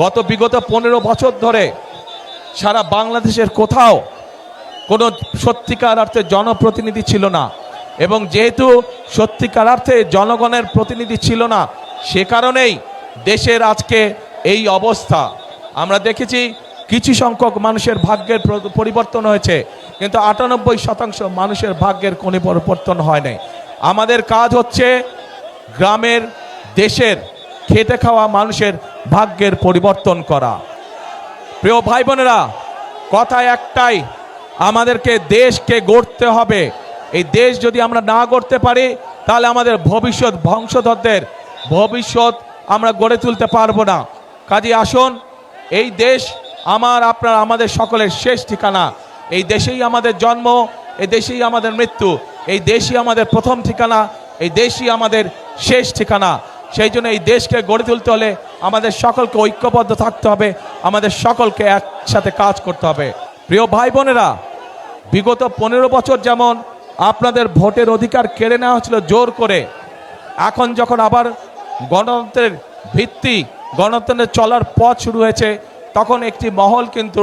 গত বিগত পনেরো বছর ধরে সারা বাংলাদেশের কোথাও কোনো সত্যিকার অর্থে জনপ্রতিনিধি ছিল না। এবং যেহেতু সত্যিকার অর্থে জনগণের প্রতিনিধি ছিল না, সে কারণেই দেশের আজকে এই অবস্থা। আমরা দেখেছি কিছু সংখ্যক মানুষের ভাগ্যের পরিবর্তন হয়েছে, কিন্তু আটানব্বই শতাংশ মানুষের ভাগ্যের কোনো পরিবর্তন হয় নাই। আমাদের কাজ হচ্ছে গ্রামের, দেশের খেটে খাওয়া মানুষের ভাগ্যের পরিবর্তন করা। প্রিয় ভাই বোনেরা কথা একটাই, আমাদেরকে দেশকে গড়তে হবে। এই দেশ যদি আমরা না গড়তে পারি, তাহলে আমাদের ভবিষ্যৎ বংশধরদের ভবিষ্যৎ আমরা গড়ে তুলতে পারব না। কাজে আসুন, এই দেশ আমার, আপনার, আমাদের সকলের শেষ ঠিকানা। এই দেশেই আমাদের জন্ম, এই দেশেই আমাদের মৃত্যু, এই দেশই আমাদের প্রথম ঠিকানা, এই দেশই আমাদের শেষ ঠিকানা। সেই জন্য এই দেশকে গড়ে তুলতে হলে আমাদের সকলকে ঐক্যবদ্ধ থাকতে হবে, আমাদের সকলকে একসাথে কাজ করতে হবে। প্রিয় ভাই বোনেরা, বিগত পনেরো বছর যেমন আপনাদের ভোটের অধিকার কেড়ে নেওয়া হচ্ছিল জোর করে, এখন যখন আবার গণতন্ত্রের ভিত্তি, গণতন্ত্রের চলার পথ শুরু হয়েছে, তখন একটি মহল কিন্তু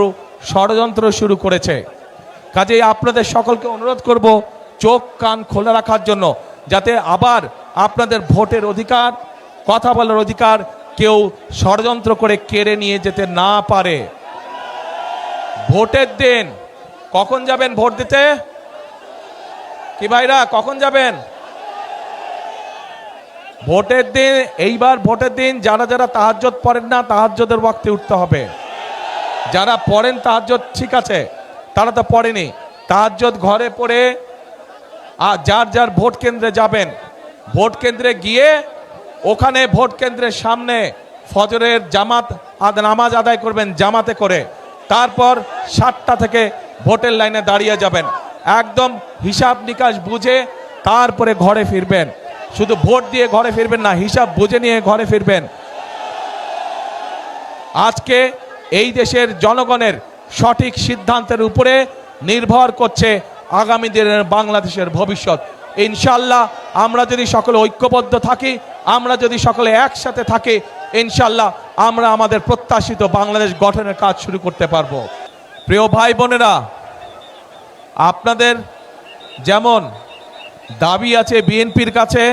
ষড়যন্ত্র শুরু করেছে। কাজেই আপনাদের সকলকে অনুরোধ করব, চোখ কান খোলা রাখার জন্য, যাতে আবার আপনাদের ভোটের অধিকার কথা বলার অধিকার কেউ ষড়যন্ত্র করে কেড়ে নিয়ে যেতে না পারে। ভোটের দিন, কখন যাবেন ভোট দিতে? কি ভাইরা, কখন যাবেন? ভোটের দিন, এইবার ভোটের দিন যারা যারা তাহাজ্জত পড়েন না, তাহাজ্জদের ওয়াক্তে উঠতে হবে। যারা পড়েন তাহাজ্জত ঠিক আছে, তারা তো পড়েনি। তাহাজ্জত ঘরে পড়ে আর যার যার ভোট কেন্দ্রে যাবেন, ভোট কেন্দ্রে গিয়ে ওখানে ভোট কেন্দ্রের সামনে ফজরের জামাত নামাজ আদায় করবেন জামাতে করে। তারপর সাতটা থেকে ভোটের লাইনে দাঁড়িয়ে যাবেন। একদম হিসাব নিকাশ বুঝে তারপরে ঘরে ফিরবেন। শুধু ভোট দিয়ে ঘরে ফিরবেন না, হিসাব বুঝে নিয়ে ঘরে ফিরবেন। আজকে এই দেশের জনগণের সঠিক সিদ্ধান্তের উপরে নির্ভর করছে আগামী দিনের বাংলাদেশের ভবিষ্যৎ। ইনশাল্লাহ আমরা যদি সকলে ঐক্যবদ্ধ থাকি, আমরা যদি সকলে একসাথে থাকি ইনশাল্লাহ আমরা আমাদের প্রত্যাশিত বাংলাদেশ গঠনের কাজ শুরু করতে পারব। প্রিয় ভাই বোনেরা, আপনাদের যেমন দাবি আছে বিএনপির কাছে,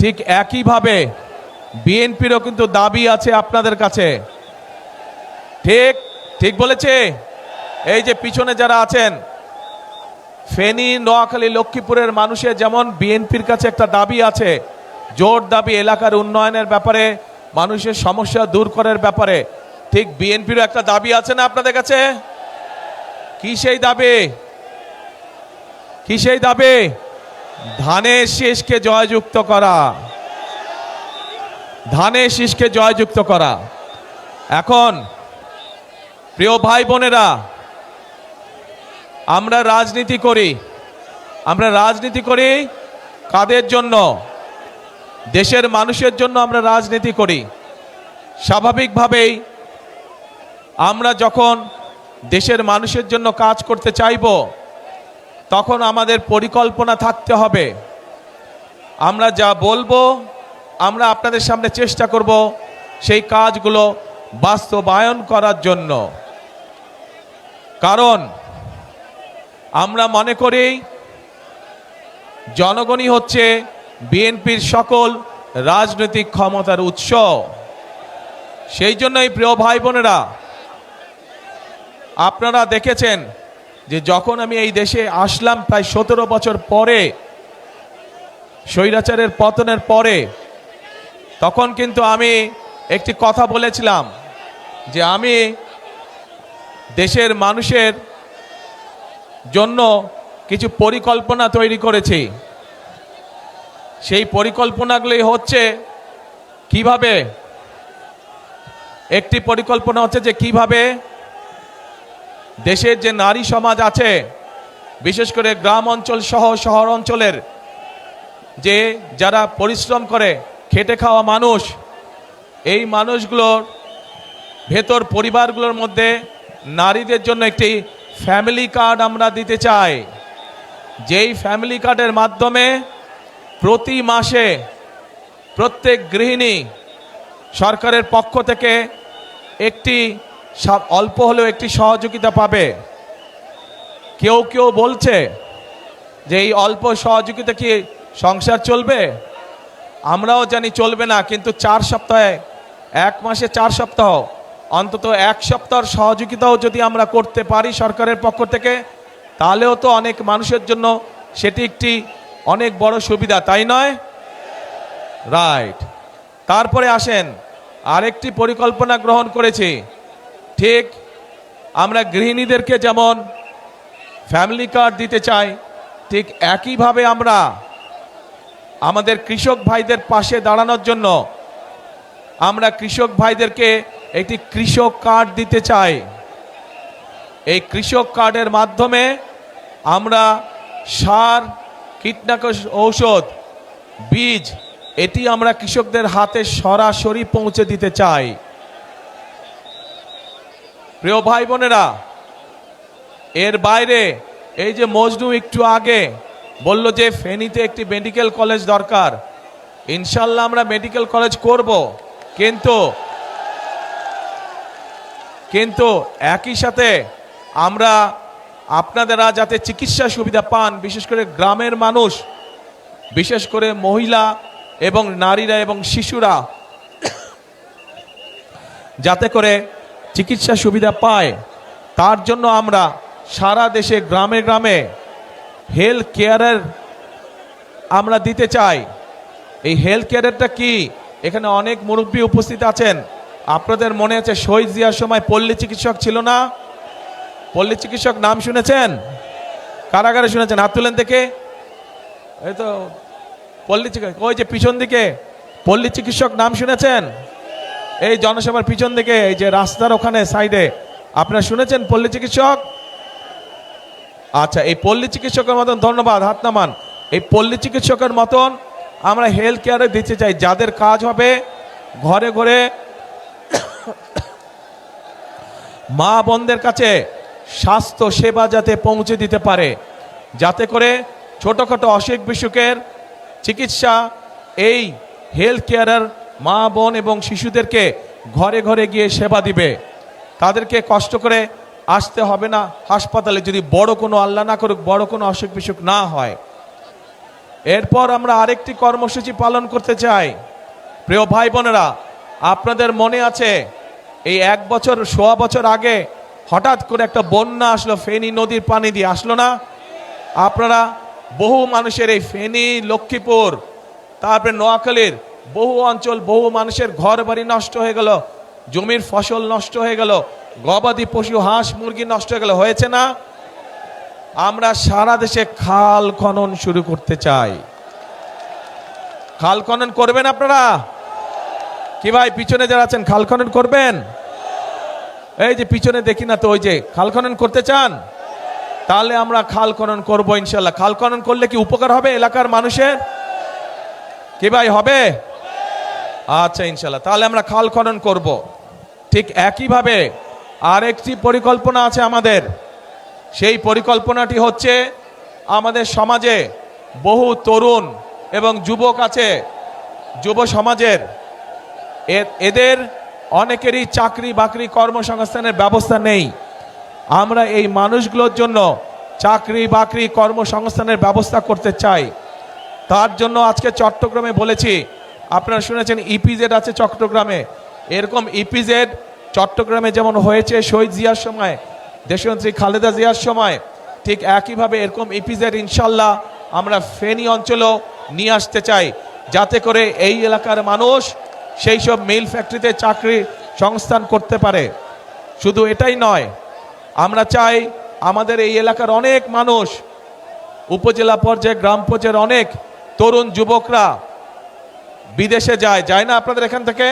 ঠিক একইভাবে বিএনপিরও কিন্তু দাবি আছে আপনাদের কাছে। ঠিক ঠিক বলেছে? এই যে পিছনে যারা আছেন ফেনী, নোয়াখালী, লক্ষ্মীপুরের মানুষের যেমন বিএনপির কাছে একটা দাবি আছে, জোর দাবি এলাকার উন্নয়নের ব্যাপারে, মানুষের সমস্যা দূর করার ব্যাপারে, ঠিক বিএনপিরও একটা দাবি আছে না আপনাদের কাছে? কি সেই দাবি? কি সেই দাবি? ধানের শেষকে জয়যুক্ত করা। ধানের শীষকে জয়যুক্ত করা। এখন, প্রিয় ভাই বোনেরা আমরা রাজনীতি করি। আমরা রাজনীতি করি কাদের জন্য? দেশের মানুষের জন্য আমরা রাজনীতি করি। স্বাভাবিকভাবেই আমরা যখন দেশের মানুষের জন্য কাজ করতে চাইব, তখন আমাদের পরিকল্পনা থাকতে হবে। আমরা যা বলব, আমরা আপনাদের সামনে চেষ্টা করব সেই কাজগুলো বাস্তবায়ন করার জন্য। কারণ আমরা মনে করি জনগণই হচ্ছে বিএনপির সকল রাজনৈতিক ক্ষমতার উৎস। সেই জন্যই প্রিয় ভাই বোনেরা, আপনারা দেখেছেন যে যখন আমি এই দেশে আসলাম প্রায় সতেরো বছর পরে, স্বৈরাচারের পতনের পরে, তখন কিন্তু আমি একটি কথা বলেছিলাম যে আমি দেশের মানুষের জন্য কিছু পরিকল্পনা তৈরি করেছি। সেই পরিকল্পনাগুলি হচ্ছে কীভাবে, একটি পরিকল্পনা হচ্ছে যে কীভাবে দেশের যে নারী সমাজ আছে, বিশেষ করে গ্রাম অঞ্চল সহ শহর অঞ্চলের যে যারা পরিশ্রম করে, খেটে খাওয়া মানুষ, এই মানুষগুলোর ভেতর পরিবারগুলোর মধ্যে নারীদের জন্য একটি ফ্যামিলি কার্ড আমরা দিতে চাই। যেই ফ্যামিলি কার্ডের মাধ্যমে প্রতি মাসে প্রত্যেক গৃহিণী সরকারের পক্ষ থেকে একটি অল্প হলেও একটি সহযোগিতা পাবে। কেউ কেউ বলছে যে এই অল্প সহযোগিতা কি সংসার চলবে? আমরাও জানি চলবে না, কিন্তু চার সপ্তাহে, এক মাসে চার সপ্তাহ অন্তত এক সপ্তাহের সহযোগিতাও যদি আমরা করতে পারি সরকারের পক্ষ থেকে, তাহলেও তো অনেক মানুষের জন্য সেটি একটি অনেক বড় সুবিধা, তাই নয়? রাইট তারপরে আসেন, আরেকটি পরিকল্পনা গ্রহণ করেছি। ঠিক আমরা গৃহিণীদেরকে যেমন ফ্যামিলি কার্ড দিতে চাই, ঠিক একইভাবে আমরা আমাদের কৃষক ভাইদের পাশে দাঁড়ানোর জন্য আমরা কৃষক ভাইদেরকে একটি কৃষক কার্ড দিতে চাই। এই কৃষক কার্ডের মাধ্যমে আমরা সার, কীটনাশক ঔষধ, বীজ, এটি আমরা কৃষকদের হাতে সরাসরি পৌঁছে দিতে চাই। প্রিয় ভাই বোনেরা এর বাইরে এই যে মজনু একটু আগে বলল যে ফেনীতে একটি মেডিকেল কলেজ দরকার। ইনশাল্লাহ আমরা মেডিকেল কলেজ করব, কিন্তু কিন্তু একই সাথে আমরা আপনাদেরা যাতে চিকিৎসা সুবিধা পান, বিশেষ করে গ্রামের মানুষ, বিশেষ করে মহিলা এবং নারীরা এবং শিশুরা, যাতে করে চিকিৎসা সুবিধা পায়, তার জন্য আমরা সারা দেশে, গ্রামে গ্রামে হেলথ কেয়ারের আমরা দিতে চাই। এই হেলথ কেয়ারেরটা কি? এখানে অনেক মুরব্বী উপস্থিত আছেন। আপনাদের মনে আছে শহীদ জিয়ার সময় পল্লী চিকিৎসক ছিল না? পল্লী চিকিৎসক নাম শুনেছেন? কারাগারে শুনেছেন? হাত তুলেন থেকে এই তো পল্লী চিকিৎসক, ওই যে পিছন দিকে। পল্লী চিকিৎসক নাম শুনেছেন? এই জনসভার পিছন দিকে, এই যে রাস্তার ওখানে, সাইডে। আপনারা শুনেছেন পল্লী চিকিৎসক? আচ্ছা এই পল্লী চিকিৎসকের মতন ধন্যবাদ, হাত নামান। এই পল্লী চিকিৎসকের মতন আমরা হেলথ কেয়ারে দিতে চাই। যাদের কাজ হবে, ঘরে ঘরে মা বোনদের কাছে স্বাস্থ্য সেবা যাতে পৌঁছে দিতে পারে, যাতে করে ছোটোখাটো অসুখ বিসুখের চিকিৎসা এই হেলথ কেয়ারের মা বোন এবং শিশুদেরকে ঘরে ঘরে গিয়ে সেবা দিবে। তাদেরকে কষ্ট করে আসতে হবে না হাসপাতালে, যদি বড় কোনো আল্লাহ না করুক, বড় কোনো অসুখ বিসুখ না হয়। এরপর আমরা আরেকটি কর্মসূচি পালন করতে চাই। প্রিয় ভাই বোনেরা, আপনাদের মনে আছে এই এক বছর, সোয়া বছর আগে হঠাৎ করে একটা বন্যা আসলো, ফেনী নদীর পানি দিয়ে। আসলো না? আপনারা, বহু মানুষের এই ফেনী, লক্ষ্মীপুর, তারপরে নোয়াখালীর বহু অঞ্চল, বহু মানুষের ঘর বাড়ি নষ্ট হয়ে গেল, জমির ফসল নষ্ট হয়ে গেল, গবাদি পশু, হাঁস, মুরগি নষ্ট হয়ে গেল। হয়েছে না? আমরা সারা দেশে খাল খনন শুরু করতে চাই। খাল খনন করবেন আপনারা? কি ভাই, পিছনে যারা আছেন, খাল খনন করবেন? এই যে পিছনে দেখি না তো, ওই যে খাল খনন করতে চান? তাহলে আমরা খাল খনন করব ইনশাল্লাহ খাল খনন করলে কি উপকার হবে এলাকার মানুষের? কি ভাই, হবে? আচ্ছা ইনশাল্লাহ তাহলে আমরা খাল খনন করব। ঠিক একইভাবে আরেকটি পরিকল্পনা আছে আমাদের। সেই পরিকল্পনাটি হচ্ছে আমাদের সমাজে বহু তরুণ এবং যুবক আছে, যুব সমাজের এদের অনেকেরই চাকরি বাকরি কর্মসংস্থানের ব্যবস্থা নেই। আমরা এই মানুষগুলোর জন্য চাকরি বাকরি কর্মসংস্থানের ব্যবস্থা করতে চাই। তার জন্য আজকে চট্টগ্রামে বলেছি, আপনারা শুনেছেন ইপিজেড আছে চট্টগ্রামে। এরকম ইপিজেড চট্টগ্রামে যেমন হয়েছে শহীদ জিয়ার সময় দেশমন্ত্রী খালেদা জিয়ার সময়, ঠিক একইভাবে এরকম ইপিজেড ইনশাল্লাহ আমরা ফেনী অঞ্চলেও নিয়ে আসতে চাই, যাতে করে এই এলাকার মানুষ সেই সব মিল ফ্যাক্টরিতে চাকরি সংস্থান করতে পারে। শুধু এটাই নয়, আমরা চাই আমাদের এই এলাকার অনেক মানুষ, উপজেলা পর্যায়ে, গ্রাম পর্যায়ের অনেক তরুণ যুবকরা বিদেশে যায়। যায় না আপনাদের এখান থেকে?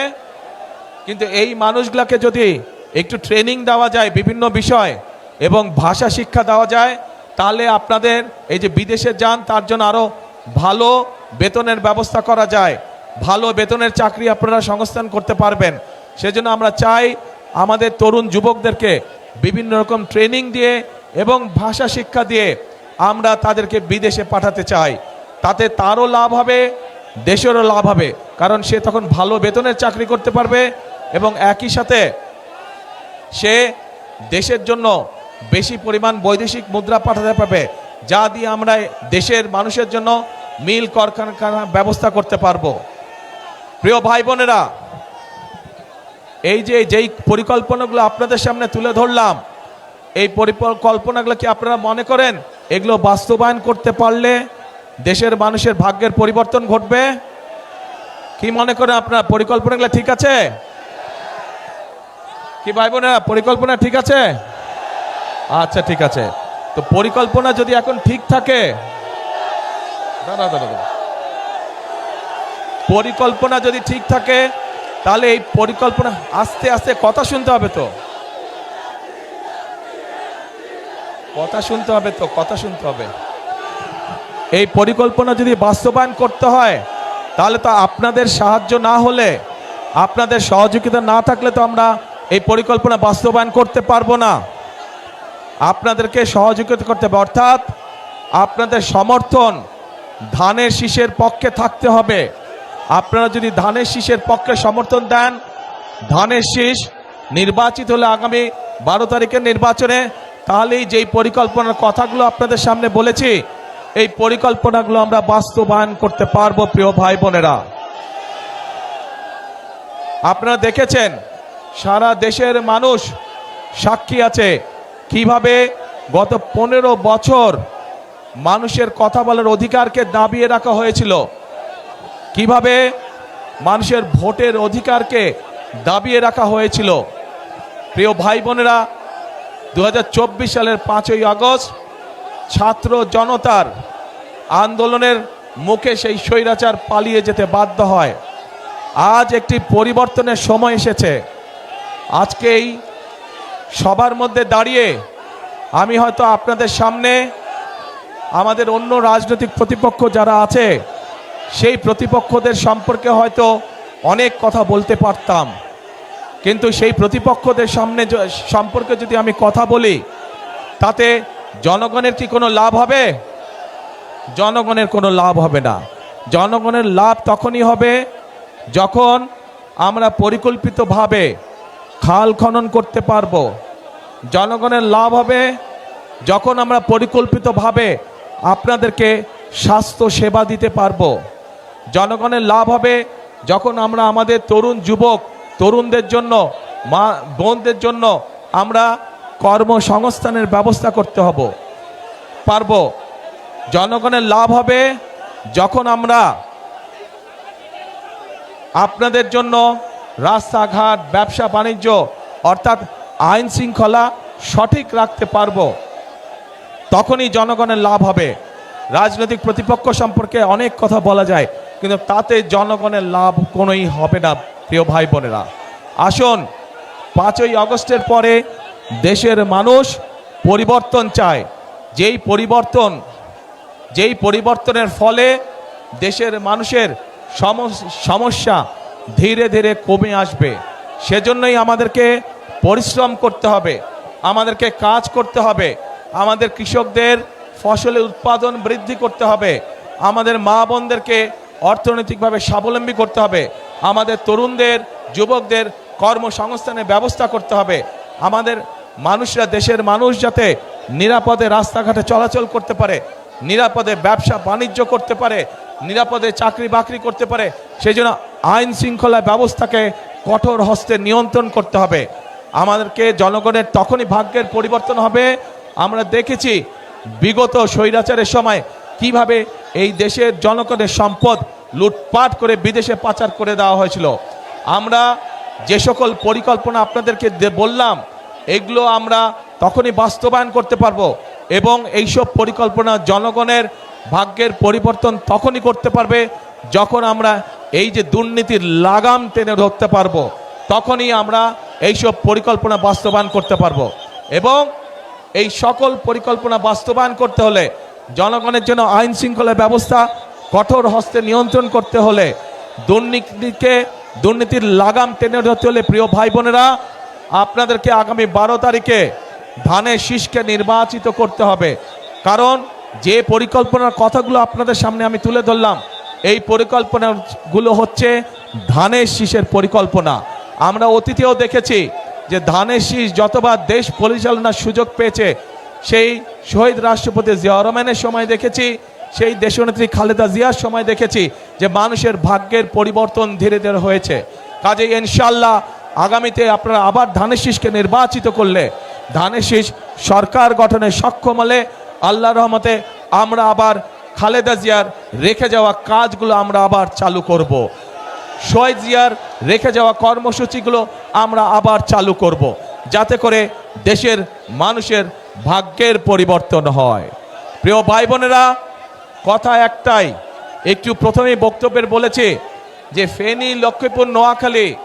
কিন্তু এই মানুষগুলোকে যদি একটু ট্রেনিং দেওয়া যায় বিভিন্ন বিষয় এবং ভাষা শিক্ষা দেওয়া যায়, তাহলে আপনাদের এই যে বিদেশে যান, তার জন্য আরও ভালো বেতনের ব্যবস্থা করা যায়। ভালো বেতনের চাকরি আপনারা সংস্থান করতে পারবেন। সেজন্য আমরা চাই আমাদের তরুণ যুবকদেরকে বিভিন্ন রকম ট্রেনিং দিয়ে এবং ভাষা শিক্ষা দিয়ে আমরা তাদেরকে বিদেশে পাঠাতে চাই। তাতে তারও লাভ হবে, দেশেরও লাভ হবে। কারণ সে তখন ভালো বেতনের চাকরি করতে পারবে এবং একই সাথে সে দেশের জন্য বেশি পরিমাণ বৈদেশিক মুদ্রা পাঠাতে পারবে, যা দিয়ে আমরা দেশের মানুষের জন্য মিল কারখানা ব্যবস্থা করতে পারব। প্রিয় ভাই বোনেরা, এই যে যেই পরিকল্পনাগুলো আপনাদের সামনে তুলে ধরলাম, এই পরিকল্পনাগুলো কি আপনারা মনে করেন? এগুলো বাস্তবায়ন করতে পারলে দেশের মানুষের ভাগ্যের পরিবর্তন ঘটবে? কি মনে করেন আপনার? পরিকল্পনাগুলো ঠিক আছে? কি ভাই বোনেরা, পরিকল্পনা ঠিক আছে? আচ্ছা ঠিক আছে। তো পরিকল্পনা যদি এখন ঠিক থাকে দাঁড়া দাঁড়া দাঁড়া। পরিকল্পনা যদি ঠিক থাকে, তাহলে এই পরিকল্পনা আস্তে আস্তে কথা শুনতে হবে তো। কথা শুনতে হবে তো, কথা শুনতে হবে। এই পরিকল্পনা যদি বাস্তবায়ন করতে হয়, তাহলে তো আপনাদের সাহায্য না হলে, আপনাদের সহযোগিতা না থাকলে তো আমরা এই পরিকল্পনা বাস্তবায়ন করতে পারব না। আপনাদেরকে সহযোগিতা করতে হবে, অর্থাৎ আপনাদের সমর্থন ধানের শীষের পক্ষে থাকতে হবে। আপনারা যদি ধানের শীষের পক্ষে সমর্থন দেন, ধানের শীষ নির্বাচিত হলে আগামী বারো তারিখের নির্বাচনে, তাহলেই যেই পরিকল্পনার কথাগুলো আপনাদের সামনে বলেছি, এই পরিকল্পনাগুলো আমরা বাস্তবায়ন করতে পারব, প্রিয় ভাই বোনেরা। আপনারা দেখেছেন, সারা দেশের মানুষ সাক্ষী আছে, কীভাবে গত পনেরো বছর মানুষের কথা বলার অধিকারকে দাবিয়ে রাখা হয়েছিল। কীভাবে মানুষের ভোটের অধিকারকে দাবিয়ে রাখা হয়েছিল? প্রিয় ভাই বোনেরা দু হাজার চব্বিশ সালের পাঁচই আগস্ট ছাত্র জনতার আন্দোলনের মুখে সেই স্বৈরাচার পালিয়ে যেতে বাধ্য হয়। আজ একটি পরিবর্তনের সময় এসেছে। আজকেই সবার মধ্যে দাঁড়িয়ে আমি হয়তো আপনাদের সামনে আমাদের অন্য রাজনৈতিক প্রতিপক্ষ যারা আছে সেই প্রতিপক্ষদের সম্পর্কে হয়তো অনেক কথা বলতে পারতাম। কিন্তু সেই প্রতিপক্ষদের সামনে সম্পর্কে যদি আমি কথা বলি, তাতে জনগণের কি কোনো লাভ হবে? জনগণের কোনো লাভ হবে না। জনগণের লাভ তখনই হবে যখন আমরা পরিকল্পিতভাবে খাল খনন করতে পারব। জনগণের লাভ হবে যখন আমরা পরিকল্পিতভাবে আপনাদেরকে স্বাস্থ্য সেবা দিতে পারব। জনগণের লাভ হবে যখন আমরা আমাদের তরুণ যুবক, তরুণদের জন্য, মা, বোনদের জন্য আমরা কর্মসংস্থানের ব্যবস্থা করতে হব। পারব। জনগণের লাভ হবে যখন আমরা আপনাদের জন্য রাস্তাঘাট, ব্যবসা, বাণিজ্য অর্থাৎ আইন শৃঙ্খলা সঠিক রাখতে পারব। তখনই জনগণের লাভ হবে। রাজনৈতিক প্রতিপক্ষ সম্পর্কে অনেক কথা বলা যায়। কিন্তু তাতে জনগণের লাভ কোনোই হবে না, প্রিয় ভাই বোনেরা। আসুন, পাঁচই আগস্টের পরে দেশের মানুষ পরিবর্তন চায়। যেই পরিবর্তন, যেই পরিবর্তনের ফলে দেশের মানুষের সমস- সমস্যা ধীরে ধীরে কমে আসবে। সেজন্যই আমাদেরকে পরিশ্রম করতে হবে, আমাদেরকে কাজ করতে হবে, আমাদের কৃষকদের ফসলের উৎপাদন বৃদ্ধি করতে হবে, আমাদের মা বোনদেরকে অর্থনৈতিকভাবে স্বাবলম্বী করতে হবে। আমাদের তরুণদের, যুবকদের কর্মসংস্থানের ব্যবস্থা করতে হবে। আমাদের মানুষরা, দেশের মানুষ যাতে নিরাপদে রাস্তাঘাটে চলাচল করতে পারে, নিরাপদে ব্যবসা বাণিজ্য করতে পারে, নিরাপদে চাকরি বাকরি করতে পারে সেই জন্য আইন শৃঙ্খলা ব্যবস্থাকে কঠোর হস্তে নিয়ন্ত্রণ করতে হবে। আমাদেরকে জনগণের তখনই ভাগ্যের পরিবর্তন হবে। আমরা দেখেছি, বিগত স্বৈরাচারের সময় কীভাবে এই দেশের জনগণের সম্পদ লুটপাট করে বিদেশে পাচার করে দেওয়া হয়েছিল? আমরা যে সকল পরিকল্পনা আপনাদেরকে বললাম, এগুলো আমরা তখনই বাস্তবায়ন করতে পারব এবং এইসব পরিকল্পনা জনগণের ভাগ্যের পরিবর্তন তখনই করতে পারবে যখন আমরা এই যে দুর্নীতির লাগাম টেনে ধরতে পারব। তখনই আমরা এইসব পরিকল্পনা বাস্তবায়ন করতে পারব এবং এই সকল পরিকল্পনা বাস্তবায়ন করতে হলে জনগণের জন্য আইন শৃঙ্খলা ব্যবস্থা, কঠোর হস্তে নিয়ন্ত্রণ করতে হলে দুর্নীতিকে, দুর্নীতির লাগাম টেনে ধরতে হলে প্রিয় ভাই বোনেরা, আপনাদেরকে আগামী বারো তারিখে ধানের শীষকে নির্বাচিত করতে হবে। কারণ যে পরিকল্পনার কথাগুলো আপনাদের সামনে আমি তুলে ধরলাম, এই পরিকল্পনাগুলো হচ্ছে ধানের শীষের পরিকল্পনা। আমরা অতীতেও দেখেছি যে ধানের শীষ যতবার দেশ পরিচালনার সুযোগ পেয়েছে সেই শহীদ রাষ্ট্রপতি জিয়া রহমানের সময় দেখেছি, সেই দেশনেত্রী খালেদা জিয়ার সময় দেখেছি যে মানুষের ভাগ্যের পরিবর্তন ধীরে ধীরে হয়েছে কাজে ইনশাল্লাহ আগামীতে আপনারা আবার ধানের নির্বাচিত করলে ধানের সরকার গঠনে সক্ষম হলে আল্লাহ রহমতে আমরা আবার খালেদা জিয়ার রেখে যাওয়া কাজগুলো আমরা আবার চালু করব। শহীদ জিয়ার রেখে যাওয়া কর্মসূচিগুলো আমরা আবার চালু করব। যাতে করে দেশের মানুষের ভাগ্যের পরিবর্তন হয়। প্রিয় ভাই বোনেরা কথা একটাই, একটু প্রথমেই বক্তব্যের বলেছে যে, ফেনী, লক্ষ্মীপুর, নোয়াখালী,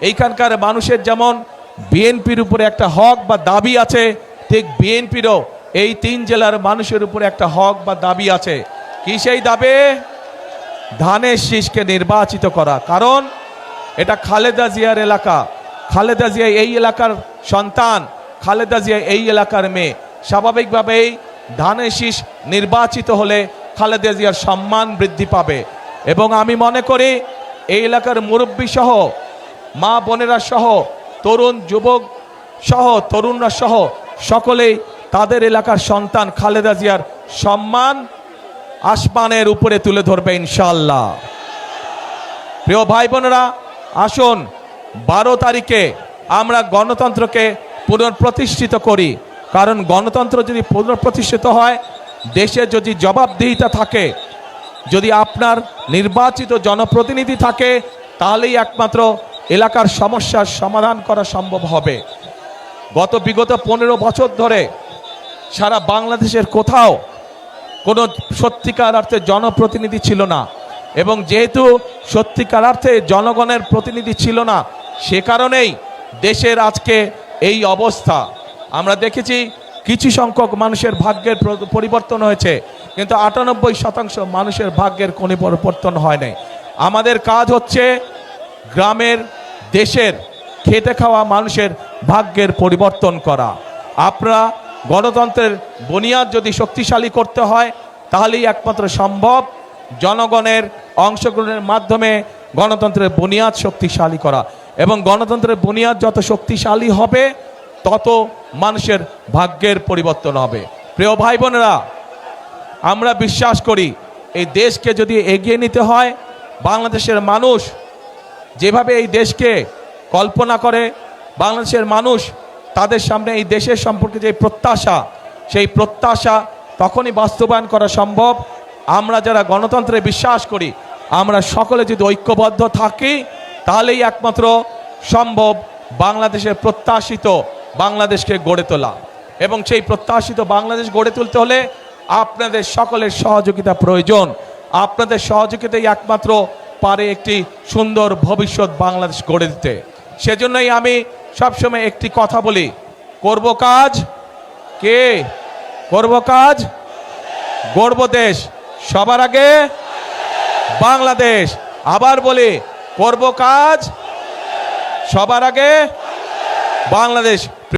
এইখানকার মানুষের যেমন বিএনপির উপরে একটা হক বা দাবি আছে, ঠিক বিএনপিরও এই তিন জেলার মানুষের উপরে একটা হক বা দাবি আছে। কি সেই দাবি? ধানের শীষকে নির্বাচিত করা। কারণ এটা খালেদা জিয়ার এলাকা। খালেদা জিয়া এই এলাকার সন্তান। খালেদা জিয়া এই এলাকার মেয়ে। স্বাভাবিকভাবেই ধানের শীষ নির্বাচিত হলে খালেদা জিয়ার সম্মান বৃদ্ধি পাবে। এবং আমি মনে করি, এই এলাকার মুরব্বী সহ, মা বোনেরা সহ, তরুণ যুবক সহ, তরুণরা সহ, সকলেই তাদের এলাকার সন্তান খালেদা জিয়ার সম্মান আসমানের উপরে তুলে ধরবে ইনশাল্লাহ প্রিয় ভাই বোনেরা, আসুন, বারো তারিখে আমরা গণতন্ত্রকে পুনঃপ্রতিষ্ঠিত করি। কারণ গণতন্ত্র যদি পুনঃপ্রতিষ্ঠিত হয়, দেশে যদি জবাবদিহিতা থাকে, যদি আপনার নির্বাচিত জনপ্রতিনিধি থাকে, তাহলেই একমাত্র এলাকার সমস্যার সমাধান করা সম্ভব হবে। গত বিগত পনেরো বছর ধরে সারা বাংলাদেশের কোথাও কোনো সত্যিকার অর্থে জনপ্রতিনিধি ছিল না। এবং যেহেতু সত্যিকার অর্থে জনগণের প্রতিনিধি ছিল না, সে কারণেই দেশের আজকে এই অবস্থা। আমরা দেখেছি কিছু সংখ্যক মানুষের ভাগ্যের পরিবর্তন হয়েছে, কিন্তু আটানব্বই শতাংশ মানুষের ভাগ্যের কোনো পরিবর্তন হয় নাই। আমাদের কাজ হচ্ছে গ্রামের, দেশের খেটে খাওয়া মানুষের ভাগ্যের পরিবর্তন করা। আপনারা গণতন্ত্রের বুনিয়াদ যদি শক্তিশালী করতে হয়, তাহলেই একমাত্র সম্ভব জনগণের অংশগ্রহণের মাধ্যমে গণতন্ত্রের বুনিয়াদ শক্তিশালী করা। এবং গণতন্ত্রের বুনিয়াদ যত শক্তিশালী হবে, তত মানুষের ভাগ্যের পরিবর্তন হবে। প্রিয় ভাই বোনেরা, আমরা বিশ্বাস করি, এই দেশকে যদি এগিয়ে নিতে হয়, বাংলাদেশের মানুষ যেভাবে এই দেশকে কল্পনা করে, বাংলাদেশের মানুষ তাদের সামনে এই দেশের সম্পর্কে যে প্রত্যাশা, সেই প্রত্যাশা তখনই বাস্তবায়ন করা সম্ভব। আমরা যারা গণতন্ত্রে বিশ্বাস করি, আমরা সকলে যদি ঐক্যবদ্ধ থাকি তাহলেই একমাত্র সম্ভব বাংলাদেশের প্রত্যাশিত বাংলাদেশকে গড়ে তোলা। এবং সেই প্রত্যাশিত বাংলাদেশ গড়ে তুলতে হলে আপনাদের সকলের সহযোগিতা প্রয়োজন। আপনাদের সহযোগিতাই একমাত্র পারে একটি সুন্দর ভবিষ্যৎ বাংলাদেশ গড়ে দিতে। সেজন্যই আমি সবসময় একটি কথা বলি, করব কাজ কে? করব কাজ? গড়ব দেশ। সবার আগে বাংলাদেশ। আবার বলি করব কাজ? সবার আগে বাংলাদেশ